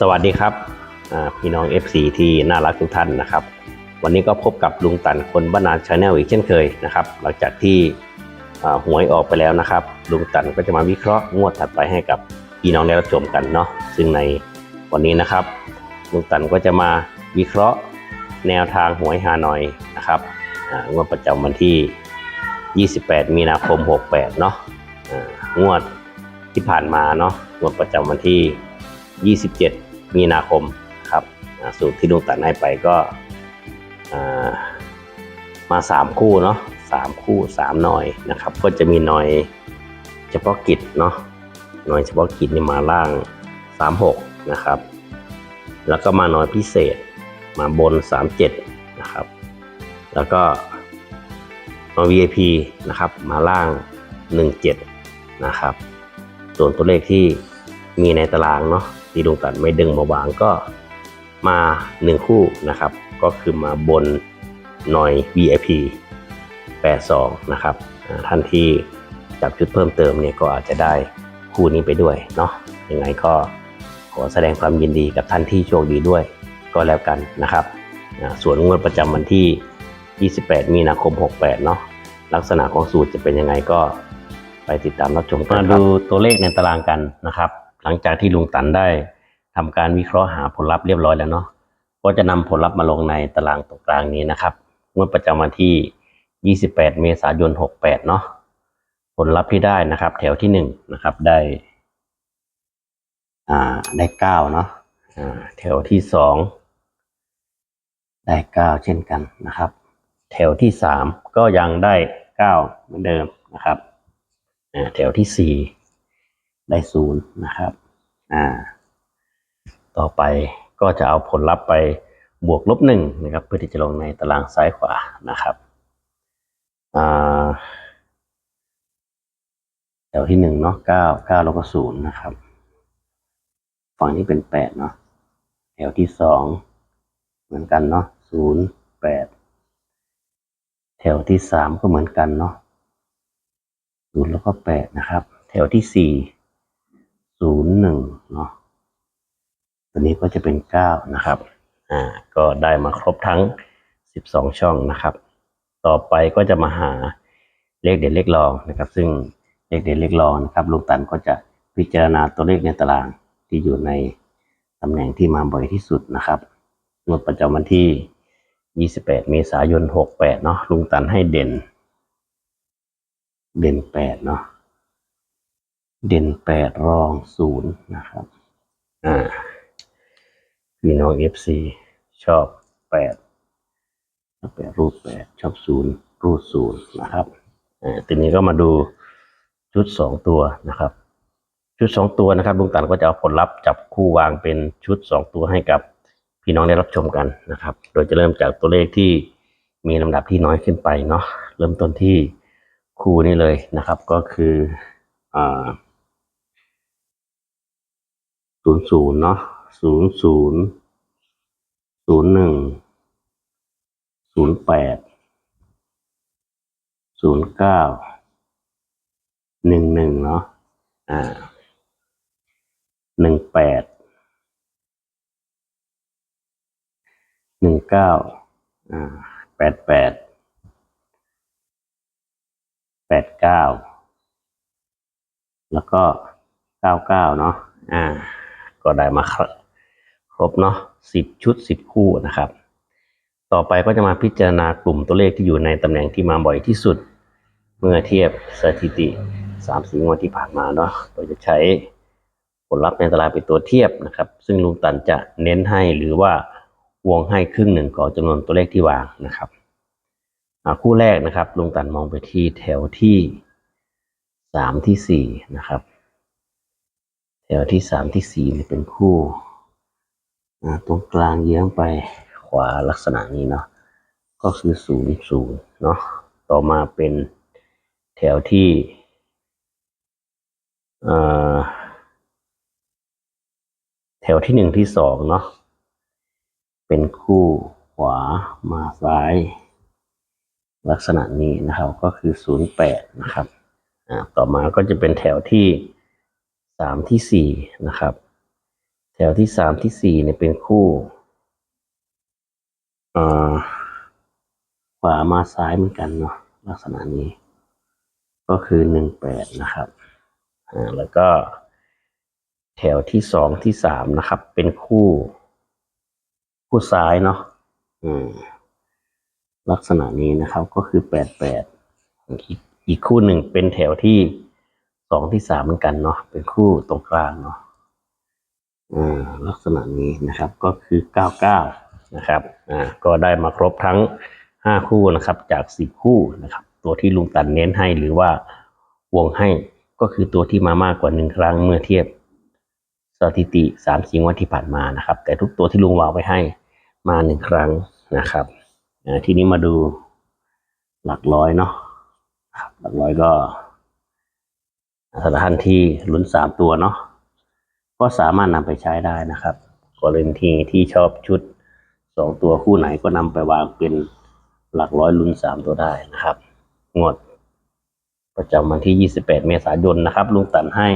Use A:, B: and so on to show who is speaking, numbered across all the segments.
A: สวัสดีครับพี่น้อง FC ที่น่ารักทุกท่านนะครับ วันนี้ก็พบกับลุงตันคนบ้านนาชาแนลอีกเช่นเคยนะครับ หลังจากที่หวยออกไปแล้วนะครับ ลุงตันก็จะมาวิเคราะห์งวดถัดไปให้กับพี่น้องได้รับชมกันเนาะซึ่งในวันนี้นะครับ ลุงตันก็จะมาวิเคราะห์แนวทางหวยฮานอยนะครับงวดประจำวันที่ 28 มีนาคม 68 เนาะงวดที่ผ่านมาเนาะงวดประจำวันที่ 27 มีนาคมครับสูตรที่ลุงตันให้ไปก็อ่ามา 3 คู่เนาะสามคู่3หน่อยนะครับ ก็จะมีหน่อยเฉพาะกิจเนาะหน่อยเฉพาะกิจนี่มาล่าง 36 นะครับ แล้วก็มาหน่อยพิเศษมาบน 37 นะครับ แล้วก็มา VIP นะครับ มาล่าง 17 นะครับ ส่วนตัวเลขที่ มีในตารางเนาะที่ลงตัดไม่ดึงมาวางก็มาหนึ่งคู่นะครับ ก็คือมาบนหน่อย VIP 82 นะครับท่านที่จับชุดเพิ่มเติมเนี่ยก็อาจจะได้คู่นี้ไปด้วยเนาะยังไงก็ขอแสดงความยินดีกับท่านที่โชคดีด้วยก็แล้วกันนะครับ ส่วนงวดประจำวันที่ 28 มีนาคม 68 เนาะลักษณะของสูตรจะเป็นยังไงก็ไปติดตามรับชมกันมาดูตัวเลขในตารางกันนะครับ หลังจากที่ลุงตันได้ทำการวิเคราะห์หาผลลัพธ์เรียบร้อยแล้วเนาะก็จะนำผลลัพธ์มาลงในตารางตรงกลางนี้นะครับงวดประจำวันที่ 28 เมษายน 68 เนาะผลลัพธ์ที่ได้นะครับ แถวที่หนึ่งนะครับได้ อ่าได้เก้าเนาะอ่าแถวที่สองได้เก้าเช่นกันนะครับ แถวที่สามก็ยังได้เก้าเหมือนเดิมนะครับอ่าแถวที่สี่ ได้ศูนย์นะครับ อ่า ต่อไปก็จะเอาผลลัพธ์ไปบวกลบหนึ่งนะครับ เพื่อที่จะลงในตารางซ้ายขวานะครับ อ่าแถวที่หนึ่งเนาะเก้าเก้าล้วก็ศูนย์นะครับ ฝั่งนี้เป็นแปดเนาะ แถวที่สองเหมือนกันเนาะศูนย์แปด แถวที่สามก็เหมือนกันเนาะศูนย์แล้วก็แปดนะครับ แถวที่สี่ ศูนย์หนึ่งเนาะตัวนี้ก็จะเป็นเก้านะครับ อ่า ก็ได้มาครบทั้งสิบสองช่องนะครับ ต่อไปก็จะมาหาเลขเด่นเลขรองนะครับ ซึ่งเลขเด่นเลขรองนะครับลุงตันก็จะพิจารณาตัวเลขในตารางที่อยู่ในตำแหน่งที่มาบ่อยที่สุดนะครับงวดประจำวันที่ 28 เมษายน 68 เนาะลุงตันให้เด่น เด่นแปดเนาะ เด่นแปดรองศูนย์นะครับ อ่า พี่น้องเอฟซีชอบแปดชอบแปดรูดแปดชอบศูนย์รูดศูนย์นะครับอ่าทีนี้ก็มาดูชุดสองตัวนะครับ ชุดสองตัวนะครับลุงตันก็จะเอาผลลัพธ์จับคู่วางเป็นชุดสองตัวให้กับพี่น้องได้รับชมกันนะครับ โดยจะเริ่มจากตัวเลขที่มีลำดับที่น้อยขึ้นไปเนาะเริ่มต้นที่คู่นี้เลยนะครับ ก็คืออ่า ศูนย์ศูนย์เนาะศูนย์ศูนย์ศูนย์หนึ่งศูนย์แปดศูนย์เก้าหนึ่งหนึ่งเนาะอ่าหนึ่งแปดหนึ่งเก้าอ่าแปดแปดแปดเก้าแล้วก็เก้าเก้าเนาะอ่า ก็ได้มาครบเนาะสิบชุดสิบคู่นะครับ ต่อไปก็จะมาพิจารณากลุ่มตัวเลขที่อยู่ในตำแหน่งที่มาบ่อยที่สุด เมื่อเทียบสถิติสามสี่งวดที่ผ่านมาเนาะโดยจะใช้ผลลัพธ์ในตารางเป็นตัวเทียบนะครับ ซึ่งลุงตันจะเน้นให้หรือว่าวงให้ครึ่งหนึ่งของจำนวนตัวเลขที่วางนะครับคู่แรกนะครับลุงตันมองไปที่แถวที่สามที่สี่นะครับ แถวที่สามที่สี่นี่เป็นคู่ตรงกลางเยื้องไปขวาลักษณะนี้เนาะก็คือศูนย์ศูนย์เนาะต่อมาเป็นแถวที่เอ่อแถวที่หนึ่งที่สองเนาะเป็นคู่ขวามาซ้าย ลักษณะนี้นะครับก็คือศูนย์แปดนะครับอ่าต่อมาก็จะเป็นแถวที่ สามที่สี่นะครับ แถวที่สามที่สี่เนี่ยเป็นคู่อ่าขวามาซ้ายเหมือนกันเนาะลักษณะนี้ ก็คือหนึ่งแปดนะครับอ่าแล้วก็แถวที่สองที่สามนะครับ เป็นคู่ คู่ซ้ายเนาะอืมลักษณะนี้นะครับก็คือแปดแปดอีกอีกคู่หนึ่งเป็นแถวที่ สองที่สามเหมือนกันเนาะเป็นคู่ตรงกลางเนาะลักษณะนี้นะครับก็คือเก้าเก้านะครับอ่าก็ได้มาครบทั้งห้าคู่นะครับจากสิบคู่นะครับ ตัวที่ลุงตันเน้นให้หรือว่าวงให้ก็คือตัวที่มามากกว่าหนึ่งครั้งเมื่อเทียบสถิติสามสิงวันที่ผ่านมานะครับ แต่ทุกตัวที่ลุงวางไว้ให้มาหนึ่งครั้งนะครับทีนี้มาดูหลักร้อยเนาะครับหลักร้อยก็ สำหรับท่านที่ลุ้นสามตัวเนาะก็สามารถนำไปใช้ได้นะครับกรณีที่ที่ชอบชุดสองตัวคู่ไหนก็นำไปวางเป็นหลักร้อยลุ้นสามตัวได้นะครับงวดประจำวันที่ 28 เมษายนนะครับ ลุงตันให้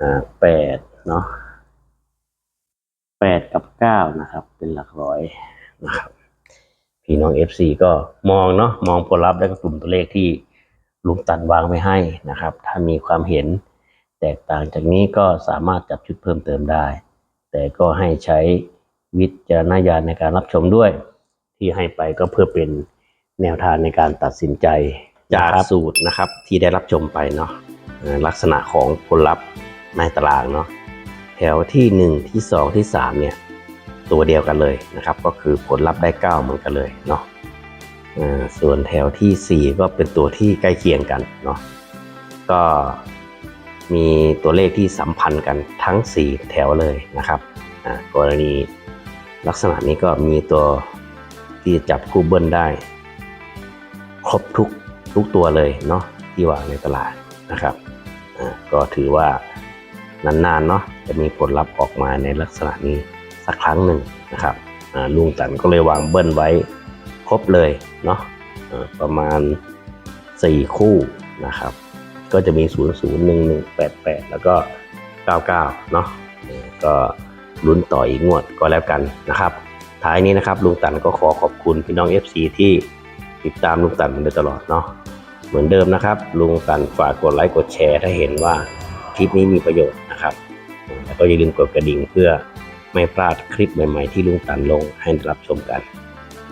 A: อ่าแปดเนาะแปดกับเก้านะครับ เป็นหลักร้อยนะครับพี่น้อง FC ก็มองเนาะมองผลลัพธ์และก็กลุ่มตัวเลขที่ ลุงตันวางไว้ให้นะครับ ถ้ามีความเห็นแตกต่างจากนี้ก็สามารถจับชุดเพิ่มเติมได้ แต่ก็ให้ใช้วิจารณญาณในการรับชมด้วย ที่ให้ไปก็เพื่อเป็นแนวทางในการตัดสินใจจากสูตรนะครับที่ได้รับชมไปเนาะเอ่อลักษณะของผลลัพธ์ในตารางเนาะแถวที่หนึ่งที่สองที่สามเนี่ย ตัวเดียวกันเลยนะครับ ก็คือผลลัพธ์ได้ 9 เหมือนกันเลยเนาะอ่า ส่วนแถวทีสี่ 4 ก็เป็นตัวที่ใกล้เคียงกันเนาะก็มีตัวเลขที่สัมพันธ์กันทั้ง 4 แถวเลยนะครับกรณีลักษณะนี้ก็มีตัวที่จับคู่เบิ้ลได้ ครบทุกทุกตัวเลยเนาะที่วางในตลาดนะครับก็ถือว่านานๆเนาะจะมีผลลัพธ์ออกมาในลักษณะนี้สักครั้งหนึ่งนะครับลุงตันก็เลยวางเบิ้ลไว้ ครบเลยเนาะประมาณ 4 คู่นะครับ ก็จะมี 0 0 1 1 8 8 แล้วก็ 99 เนาะก็ลุ้นต่ออีกงวดก็แล้วกันนะครับ ท้ายนี้นะครับลุงตันก็ขอขอบคุณพี่น้อง FC ที่ติดตามลุงตันมาโดยตลอดเนาะเหมือนเดิมนะครับ ลุงตันฝากกดไลค์กดแชร์ถ้าเห็นว่าคลิปนี้มีประโยชน์นะครับแล้วก็อย่าลืมกดกระดิ่งเพื่อไม่พลาดคลิปใหม่ ๆ ที่ลุงตันลงให้ได้รับชมกัน